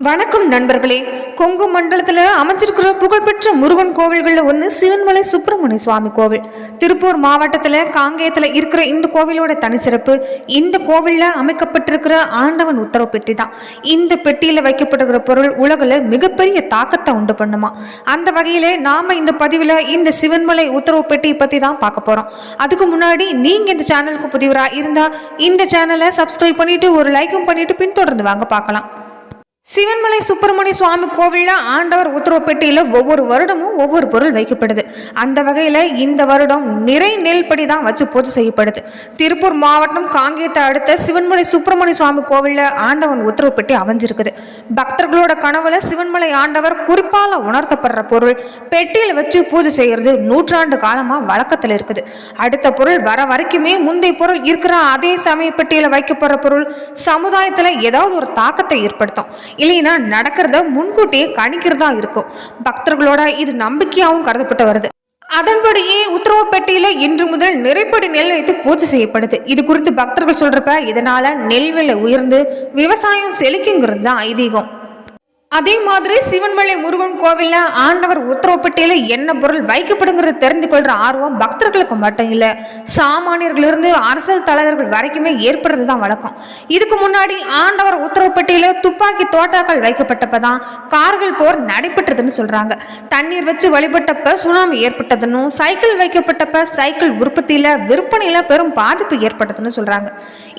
வணக்கம் நண்பர்களே. கொங்கு மண்டலத்தில் அமைச்சிருக்கிற புகழ்பெற்ற முருகன் கோவில்களில் ஒன்று சிவன்மலை சுப்பிரமணிய சுவாமி கோவில். திருப்பூர் மாவட்டத்தில் காங்கேயத்தில் இருக்கிற இந்த கோவிலோட தனி சிறப்பு இந்த கோவிலில் அமைக்கப்பட்டிருக்கிற ஆண்டவன் உத்தரவு பெட்டி தான். இந்த பெட்டியில் வைக்கப்படுகிற பொருள் உலகில் மிகப்பெரிய தாக்கத்தை உண்டு பண்ணுமா. அந்த வகையில் நாம இந்த பதிவில் இந்த சிவன்மலை உத்தரவு பெட்டியை பற்றி தான் பார்க்க போகிறோம் அதுக்கு முன்னாடி நீங்கள் இந்த சேனலுக்கு புதிவராக இருந்தால் இந்த சேனலை சப்ஸ்கிரைப் பண்ணிவிட்டு ஒரு லைக்கும் பண்ணிவிட்டு பின்தொடர்ந்து வாங்க பார்க்கலாம். சிவன்மலை சுப்பிரமணிய சுவாமி கோவிலில் ஆண்டவர் உத்தரவு பெட்டியில் ஒவ்வொரு வருடமும் ஒவ்வொரு பொருள் வைக்கப்படுது. அந்த வகையில் இந்த வருடம் நிறை நெல்படி தான் வச்சு பூஜை செய்யப்படுது. திருப்பூர் மாவட்டம் காங்கேயத்தை அடுத்த சிவன்மலை சுப்பிரமணிய சுவாமி கோவிலில் ஆண்டவன் உத்தரவு பெட்டி அமைஞ்சிருக்குது. பக்தர்களோட கனவுல சிவன்மலை ஆண்டவர் குறிப்பால் உணர்த்தப்படுற பொருள் பெட்டியில் வச்சு பூஜை செய்கிறது நூற்றாண்டு காலமாக வழக்கத்தில் இருக்குது. அடுத்த பொருள் வர வரைக்குமே முந்தைய பொருள் இருக்கிற அதே சமய பெட்டியில் வைக்கப்படுற பொருள் சமுதாயத்தில் ஏதாவது ஒரு தாக்கத்தை ஏற்படுத்தும். இல்லைன்னா நடக்கிறத முன்கூட்டியே கணிக்கிறதா இருக்கும். பக்தர்களோட இது நம்பிக்கையாகவும் கருதப்பட்டு வருது. அதன்படியே உத்தரவு பெட்டியில இன்று முதல் நிறைப்படி நெல் வைத்து பூஜை செய்யப்படுது. இது குறித்து பக்தர்கள் சொல்றப்ப இதனால நெல் விலை உயர்ந்து விவசாயம் செழிக்குங்கிறது தான் ஐதீகம். அதே மாதிரி சிவன்மலை முருகன் கோவில்ல ஆண்டவர் உத்தரவுப்பட்டியில என்ன பொருள் வைக்கப்படுங்கிறத தெரிந்து கொள்ற ஆர்வம் பக்தர்களுக்கு மட்டும் இல்ல சாமானியர்களிருந்து அரசியல் தலைவர்கள் வரைக்குமே ஏற்படுறது தான் வழக்கம். இதுக்கு முன்னாடி ஆண்டவர் உத்தரவுப்பட்டியில துப்பாக்கி தோட்டாக்கள் வைக்கப்பட்டப்பதான் கார்கள் போர் நடைபெற்றதுன்னு சொல்றாங்க. தண்ணீர் வச்சு வழிபட்டப்ப சுனாமி ஏற்பட்டதுன்னு சைக்கிள் வைக்கப்பட்டப்ப சைக்கிள் உற்பத்தியில விற்பனையில பெரும் பாதிப்பு ஏற்பட்டதுன்னு சொல்றாங்க.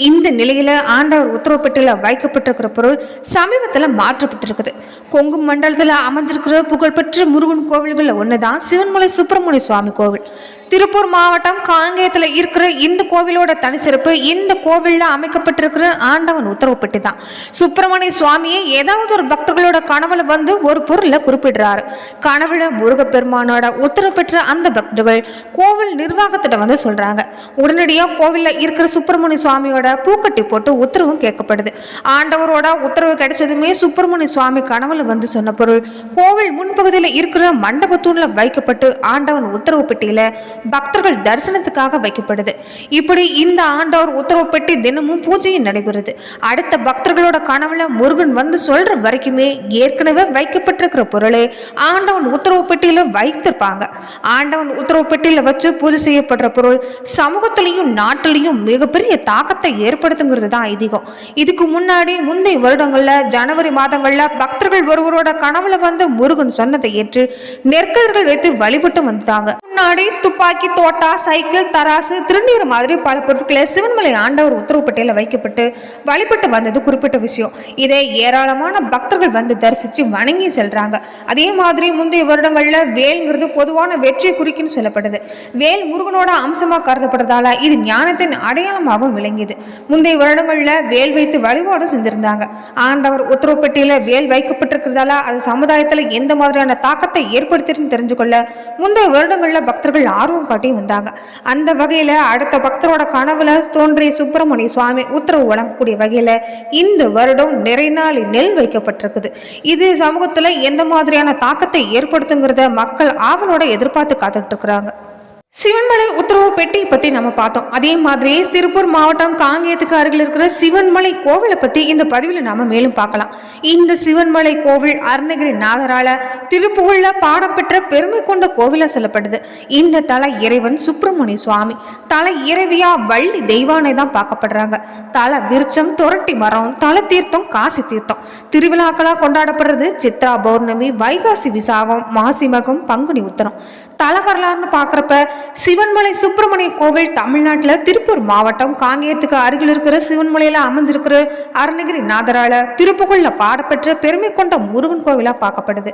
இந்த நிலையில ஆண்டவர் உத்தரவுப்பட்டியில வைக்கப்பட்டிருக்கிற பொருள் சமீபத்தில் மாற்றப்பட்டிருக்குது. கொங்கு மண்டலத்தில் அமைஞ்சிருக்கிற புகழ்பெற்ற முருகன் கோவில்களில் ஒன்று தான் சிவன்மலை சுப்பிரமணிய சுவாமி கோவில். திருப்பூர் மாவட்டம் காங்கேயத்தில் இருக்கிற இந்த கோவிலோட தனி சிறப்பு இந்த கோவிலில் அமைக்கப்பட்டிருக்கிற ஆண்டவன் உத்தரவு பெட்டி தான் சுப்பிரமணிய சுவாமியை ஏதாவது ஒரு பக்தர்களோட கனவுல வந்து ஒரு பொருளை குறிப்பிடுறாரு. கனவுல முருகப்பெருமானோட உத்தரவு பெற்ற அந்த பக்தர்கள் கோவில் நிர்வாகத்திட்ட வந்து சொல்றாங்க. உடனடியாக கோவிலில் இருக்கிற சுப்பிரமணிய சுவாமியோட பூக்கட்டி போட்டு உத்தரவும் கேட்கப்படுது. ஆண்டவரோட உத்தரவு கிடைச்சதுமே சுப்பிரமணிய சுவாமி கனவுல வந்து சொன்ன பொருள் கோவில் முன்பகுதியில் இருக்கிற மண்டபத்தூணில் வைக்கப்பட்டு ஆண்டவன் உத்தரவு பெட்டியில பக்தர்கள் தரிசனத்துக்காக வைக்கப்படுது. இப்படி இந்த ஆண்டவர் உத்தரவு பெட்டி தினமும் பூஜையும் நடைபெறுது. அடுத்த பக்தர்களோட கனவுல முருகன் வந்து சொல்ற வரைக்குமே ஏற்கனவே வைக்கப்பட்டிருக்கிற பொருளை ஆண்டவன் உத்தரவு பெட்டியில வைத்திருப்பாங்க. ஆண்டவன் உத்தரவு பெட்டியில வச்சு பூஜை செய்யப்படுற பொருள் சமூகத்திலையும் நாட்டிலையும் மிகப்பெரிய தாக்கத்தை ஏற்படுத்துங்கிறது தான் ஐதீகம். இதுக்கு முன்னாடி முந்தைய வருடங்கள்ல ஜனவரி மாதங்கள்ல பக்தர்கள் ஒருவரோட கனவுல வந்து முருகன் சொன்னதை ஏற்று நெற்கதிர்கள் வைத்து வழிபட்டு வந்தாங்க நாடி துப்பாக்கி தோட்டா சைக்கிள் தராசு திருநீர் மாதிரி பல பொருட்களை சிவன்மலை ஆண்டவர் உத்தரவு பட்டியலில் வைக்கப்பட்டு வழிபட்டு வந்தது குறிப்பிட்ட விஷயம். இதை ஏராளமான பக்தர்கள் வந்து தரிசித்து வணங்கி செல்கிறாங்க அதே மாதிரி முந்தைய வருடங்களில் வேல்ங்கிறது பொதுவான வெற்றியை குறிக்குன்னு சொல்லப்படுது. வேல் முருகனோட அம்சமாக கருதப்படுறதால இது ஞானத்தின் அடையாளமாகவும் விளங்கியது. முந்தைய வருடங்களில் வேல் வைத்து வழிபாடும் செஞ்சுருந்தாங்க. ஆண்டவர் உத்தரவு பட்டியலில் வேல் வைக்கப்பட்டிருக்கிறதால அது சமுதாயத்தில் எந்த மாதிரியான தாக்கத்தை ஏற்படுத்திருன்னு தெரிஞ்சுக்கொள்ள முந்தைய வருடங்களில் பக்தர்கள் ஆர்வம் காட்டி வந்தாங்க. அந்த வகையில் அடுத்த பக்தரோட கனவுல தோன்றிய சுப்பிரமணிய சுவாமி உத்தரவு வழங்கக்கூடிய வகையில் இந்த வருடம் நிறைநாளி நெல் வைக்கப்பட்டிருக்குது. இது சமூகத்தில் எந்த மாதிரியான தாக்கத்தை ஏற்படுத்துங்கிறத மக்கள் ஆவலோட எதிர்பார்த்து காத்துட்டு இருக்கிறாங்க. சிவன்மலை உத்தரவு பெட்டி பத்தி நம்ம பார்த்தோம். அதே மாதிரி திருப்பூர் மாவட்டம் காங்கேயத்துக்கு அருகில் இருக்கிற சிவன்மலை கோவிலை பத்தி இந்த பதிவில் நாம மேலும் பார்க்கலாம். இந்த சிவன்மலை கோவில் அருணகிரி நாதரால திருப்புகழ்ல பாடம் பெற்ற பெருமை கொண்ட கோவிலா சொல்லப்படுது. இந்த தலை இறைவன் சுப்பிரமணிய சுவாமி. தலை இறைவியா வள்ளி தெய்வானை தான் பார்க்கப்படுறாங்க. தலை விருச்சம் தொரட்டி மரம் தலை தீர்த்தம் காசி தீர்த்தம். திருவிழாக்களா கொண்டாடப்படுறது சித்ரா பௌர்ணமி வைகாசி விசாகம் மாசிமகம் பங்குனி உத்தரம். தலை வரலாறுன்னு பார்க்குறப்ப சிவன்மலை சுப்பிரமணிய கோவில் தமிழ்நாட்டில் திருப்பூர் மாவட்டம். காங்கேயத்துக்கு அருகில் இருக்கிற சிவன்மலையில் அமைஞ்சிருக்கிற அருணகிரி நாதரால திருப்புகழ்ல பாடப்பெற்ற பெருமை கொண்ட முருகன் கோவிலா பார்க்கப்படுது.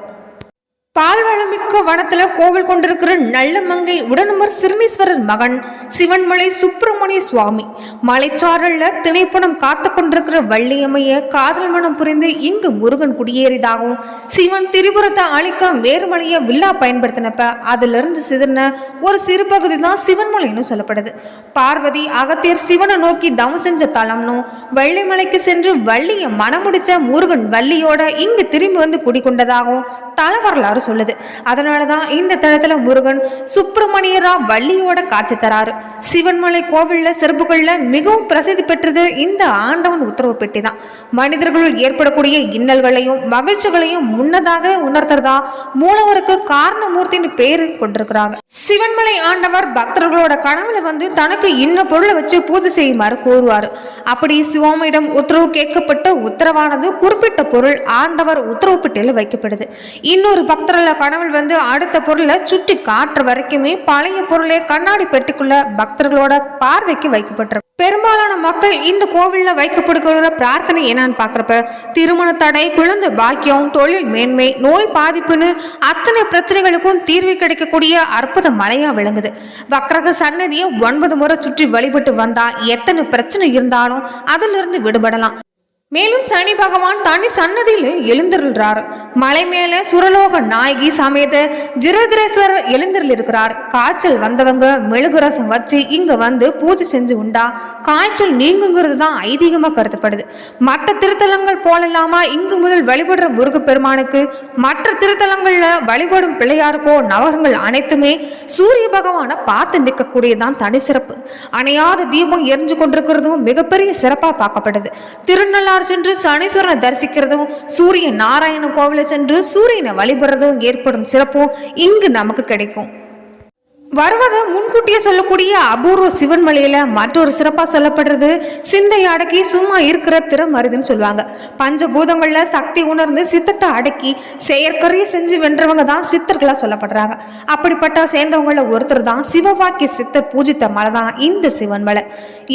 பால்வளமிக்க வனத்துல கோவில் கொண்டிருக்கிற நல்ல மங்கை உடனுமர் சிறுமீஸ்வரர் மகன் சிவன்மலை சுப்பிரமணிய சுவாமி. மலைச்சாரல்ல திணைப்பணம் காத்து கொண்டிருக்கிற வள்ளியம்மைய காதல் மனம் புரிந்து இங்கு முருகன் குடியேறியதாகவும் சிவன் திரிபுரத்தை அழிக்க வேறுமலைய வில்லா பயன்படுத்தினப்ப அதுல இருந்து சிதறின ஒரு சிறு பகுதி தான் சிவன்மலைன்னு சொல்லப்படுது. பார்வதி அகத்தியர் சிவனை நோக்கி தவம் செஞ்ச தலம்னும் வள்ளிமலைக்கு சென்று வள்ளிய மனமுடிச்ச முருகன் வள்ளியோட இங்கு திரும்பி வந்து குடிக்கொண்டதாகவும் தல வரலாறு சொல்லுது. அதனால தான் இந்த தளத்தில் முருகன் சுப்பிரமணியரா வள்ளியோட காட்சி தராரு. சிவன்மலை கோவிலில் சிறப்புகளில் மிகவும் பிரசித்தி பெற்றது இந்த ஆண்டவன் உத்தரவு பெட்டி தான் மனிதர்களுள் ஏற்படக்கூடிய இன்னல்களையும் மகிழ்ச்சிகளையும் முன்னதாகவே உணர்த்துறதா மூலவருக்கு காரணமூர்த்தின்னு பேர் கொண்டிருக்கிறாங்க. சிவன்மலை ஆண்டவர் பக்தர்களோட கனவுல வந்து தனக்கு இன்ன பொருளை வச்சு பூஜை செய்யுமாறு கூறுவார். அப்படி சிவமிடம் உத்தரவு கேட்கப்பட்ட உத்தரவானது குறிப்பிட்ட பொருள் ஆண்டவர் உத்தரவு பெட்டியில் வைக்கப்படுது. இன்னொரு பக்தர்கள கனவில் வந்து அடுத்த பொருளை சுட்டி காட்டுற வரைக்குமே பழைய பொருளை கண்ணாடி பெட்டிக்குள்ள பக்தர்களோட பார்வைக்கு வைக்கப்பட்டிருக்கு. பெரும்பாலான மக்கள் இந்த கோவிலில் வைக்கப்படுகிற பிரார்த்தனை என்னன்னு பாக்குறப்ப திருமண தடை குழந்தை பாக்கியம் தொழில் மேன்மை நோய் பாதிப்புன்னு அத்தனை பிரச்சனைகளுக்கும் தீர்வு கிடைக்கக்கூடிய அற்புத மலையாக விளங்குது. வக்ரக சன்னதியை ஒன்பது முறை சுற்றி வழிபட்டு வந்தால் எத்தனை பிரச்சனை இருந்தாலும் அதிலிருந்து இருந்து விடுபடலாம். மேலும் சனி பகவான் தனி சன்னதியில் எழுந்திருக்கிறார் மலை மேல சுரலோக நாயகி சமேத ஜிரதிரேஸ்வரர் எழுந்திரில் இருக்கிறார் காய்ச்சல் வந்தவங்க மெழுகு ரசம் வச்சு இங்க வந்து பூஜை செஞ்சு உண்டா? காய்ச்சல் நீங்குங்கிறது தான் ஐதீகமா கருதப்படுது. மற்ற திருத்தலங்கள் போலல்லாமா இங்கு முதல் வழிபடுற முருகப்பெருமானுக்கு மற்ற திருத்தலங்கள்ல வழிபடும் பிள்ளையாருக்கோ நவகங்கள் அனைத்துமே சூரிய பகவானை பார்த்து நிற்கக்கூடியதான் தனி சிறப்பு அணையாத தீபம் எரிஞ்சு கொண்டிருக்கிறதும் மிகப்பெரிய சிறப்பா பார்க்கப்படுது. திருநள்ளாறு சென்று சனீஸ்வரனை தரிசிக்கிறதும் சூரிய நாராயண கோவிலை சென்று சூரியனை வழிபடுறதும் ஏற்படும் சிறப்பும் இங்கு நமக்கு கிடைக்கும். வருவதை முன்கூட்டியே சொல்லக்கூடிய அபூர்வ சிவன் மலையில மற்றொரு சிறப்பா சொல்லப்படுறது சிந்தை அடக்கி சும்மா இருக்கிற திறமருதுன்னு சொல்லுவாங்க. பஞ்சபூதங்கள்ல சக்தி உணர்ந்து சித்தத்தை அடக்கி செயற்கரையை செஞ்சு வென்றவங்க தான் சித்தர்களா சொல்லப்படுறாங்க. அப்படிப்பட்ட சேர்ந்தவங்கள ஒருத்தர் தான் சிவவாக்கிய சித்தர் பூஜித்த மலை தான் இந்த சிவன் மலை.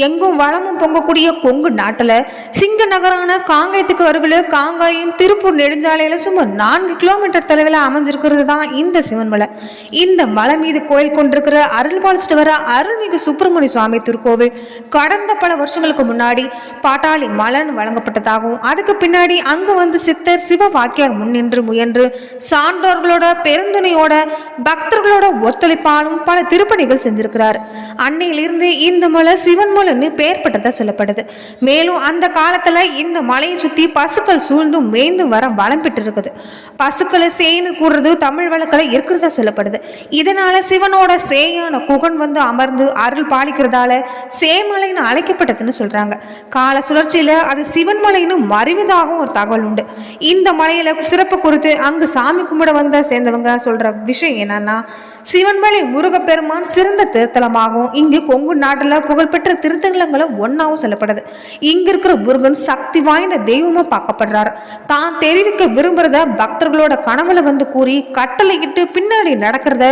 எங்கும் வளமும் பொங்கக்கூடிய கொங்கு நாட்டுல சிங்க நகரான காங்காயத்துக்கு அருகில் காங்காயம் திருப்பூர் நெடுஞ்சாலையில சுமார் நான்கு கிலோமீட்டர் தொலைவில் அமைஞ்சிருக்கிறது தான் இந்த சிவன்மலை இந்த மலை மீது கோயில் கொண்டு கொண்டிருக்கிற அருள் பாலிச்சிட்டு வர அருள்மிகு சுப்பிரமணிய சுவாமி திருக்கோவில். கடந்த பல வருஷங்களுக்கு முன்னாடி பாட்டாளி மலன் வழங்கப்பட்டதாகவும் அதுக்கு பின்னாடி அங்கு வந்து சித்தர் சிவ வாக்கியார் முன்னின்று முயன்று சான்றோர்களோட பெருந்துணையோட பக்தர்களோட ஒத்துழைப்பாலும் பல திருப்பணிகள் செஞ்சிருக்கிறார். அன்னையிலிருந்து இந்த மலை சிவன் மலைன்னு பெயர் பெற்றதா சொல்லப்படுது. மேலும் அந்த காலத்துல இந்த மலையை சுத்தி பசுக்கள் சூழ்ந்தும் மேய்ந்தும் வர வளம் பெற்று இருக்குது பசுக்களை சேனு கூடுறது தமிழ் வழக்கில் இருக்கிறதா சொல்லப்படுது. இதனால சிவனோட சேயான குகன் வந்து அமர்ந்து அருள் பாலிக்கிறதால சேமலைன்னு அழைக்கப்பட்டதுன்னு சொல்கிறாங்க கால சுழற்சியில் அது சிவன் மலைன்னு மறைவதாகவும் ஒரு தகவல் உண்டு. இந்த மலையில் சிறப்பு குறித்து அங்கு சாமி கும்பிட வந்த சேர்ந்தவங்க சொல்கிற விஷயம் என்னன்னா சிவன்மலை முருகப்பெருமான் சிறந்த திருத்தலமாகவும் இங்கு கொங்கு நாட்டில் புகழ்பெற்ற திருத்தலங்களும் ஒன்றாவும் சொல்லப்படுது. இங்கே இருக்கிற முருகன் சக்தி வாய்ந்த தெய்வமாக பார்க்கப்படுறாரு. தான் தெரிவிக்க விரும்புகிறத பக்தர்களோட கனவுல வந்து கூறி கட்டளையிட்டு பின்னாடி நடக்கிறத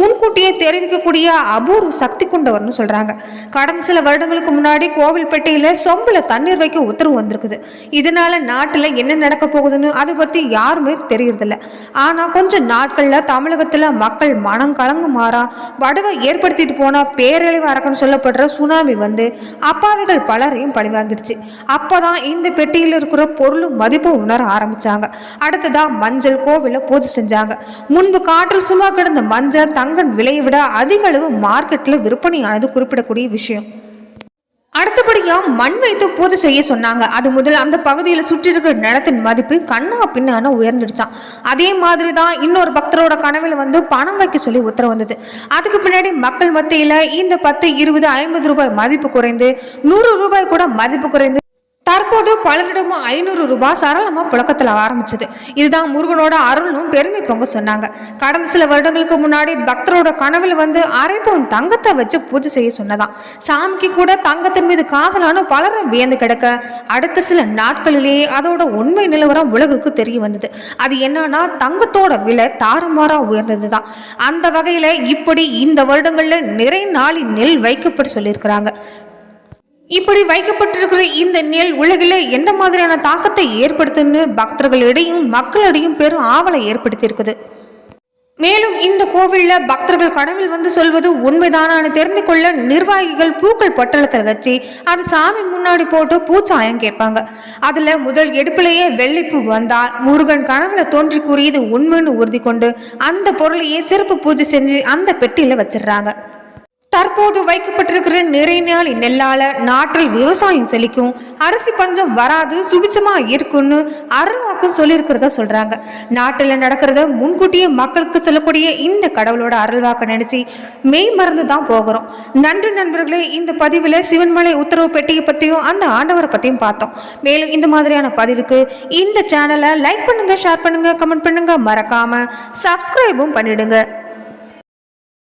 முன்கூட்டியே தெரிவிக்கக்கூடிய அபூர்வ சக்தி கொண்டவர்னு சொல்கிறாங்க கடந்த சில வருடங்களுக்கு முன்னாடி கோவில்பேட்டையில் சொம்பில் தண்ணீர் வைக்க உத்தரவு வந்திருக்குது. இதனால் நாட்டில் என்ன நடக்க போகுதுன்னு அதை பற்றி யாருமே தெரியறதில்ல. ஆனால் கொஞ்சம் நாட்களில் தமிழகத்தில் மக்கள் மனம் கலங்குமாறா வடவை ஏற்படுத்திட்டு போனால் பேரழிவு அரக்கன்னு சொல்லப்படுற சுனாமி வந்து அப்பாவிகள் பலரையும் பழிவாங்கிடுச்சு அப்பதான் இந்த பெட்டியில் இருக்கிற பொருளும் மதிப்பும் உணர ஆரம்பித்தாங்க அடுத்ததாக மஞ்சள் கோவிலை பூஜை செஞ்சாங்க. முன்பு காற்றில் சும்மா கிடந்த மஞ்சள் தங்கம் விளைய விட அதிக அளவு மார்க்கெட்ல விற்பனையானது குறிப்பிடக்கூடிய விஷயம். அடுத்தபடியா மண் வைத்து பூஜை செய்ய சொன்னாங்க. அது முதல் அந்த பகுதியில் சுற்றி இருக்கிற நிலத்தின் மதிப்பு கண்ணா பின்னான உயர்ந்துடுச்சான் அதே மாதிரி தான் இன்னொரு பக்தரோட கனவில் வந்து பணம் வைக்க சொல்லி உத்தரவு வந்தது. அதுக்கு பின்னாடி மக்கள் மத்தியில் இந்த பத்து இருபது ஐம்பது ரூபாய் மதிப்பு குறைந்து நூறு ரூபாய் கூட மதிப்பு குறைந்து தற்போது பலரிடமும் ஐநூறு ரூபாய் சரளமாக புழக்கத்தில் ஆரம்பிச்சது. இதுதான் முருகனோட அருளும் பெருமை பொங்க சொன்னாங்க. கடந்த சில வருடங்களுக்கு முன்னாடி பக்தரோட கனவில் வந்து அரை பவுன் தங்கத்தை வச்சு பூஜை செய்ய சொன்னதான் சாமிக்கு கூட தங்கத்தின் மீது காதலான பலரும் வியந்து கிடக்க அடுத்த சில நாட்களிலேயே அதோட உண்மை நிலவரம் உலகுக்கு தெரிய வந்தது. அது என்னன்னா தங்கத்தோட விலை தாறுமாறாக உயர்ந்தது தான் அந்த வகையில் இப்படி இந்த வருடங்களில் நிறை நாளின் நெல் வைக்கப்பட்டு சொல்லியிருக்கிறாங்க. இப்படி வைக்கப்பட்டிருக்கிற இந்த நெல் உலகில் எந்த மாதிரியான தாக்கத்தை ஏற்படுத்துன்னு பக்தர்களிடையும் மக்களிடையும் பெரும் ஆவலை ஏற்படுத்தியிருக்குது. மேலும் இந்த கோவிலில் பக்தர்கள் கடவுள் வந்து சொல்வது உண்மைதானான்னு தெரிந்து கொள்ள நிர்வாகிகள் பூக்கள் பொட்டலத்தில் வச்சு அது சாமி முன்னாடி போட்டு பூச்சாயம் கேட்பாங்க. அதில் முதல் எடுப்பிலேயே வெள்ளைப்பூ வந்தால் முருகன் கனவுல தோன்றி கூறியது உண்மைன்னு உறுதி கொண்டு அந்த பொருளையே சிறப்பு பூஜை செஞ்சு அந்த பெட்டியில் வச்சிடுறாங்க. தற்போது வைக்கப்பட்டிருக்கிற நிறை நாள் நெல்லால நாட்டில் விவசாயம் செழிக்கும் அரிசி பஞ்சம் வராது சுபிச்சமா இருக்கும்னு அருள்வாக்கும் சொல்லியிருக்கிறத சொல்றாங்க. நாட்டில் நடக்கிறத முன்கூட்டியே மக்களுக்கு சொல்லக்கூடிய இந்த கடவுளோட அருள்வாக்க நினைச்சு மெய் மறந்து தான் போகிறோம். நன்றி நண்பர்களே இந்த பதிவில் சிவன்மலை உத்தரவு பெட்டியை பற்றியும் அந்த ஆண்டவரை பற்றியும் பார்த்தோம். மேலும் இந்த மாதிரியான பதிவுக்கு இந்த சேனலை லைக் பண்ணுங்க ஷேர் பண்ணுங்க கமெண்ட் பண்ணுங்க. மறக்காம சப்ஸ்கிரைபும் பண்ணிடுங்க.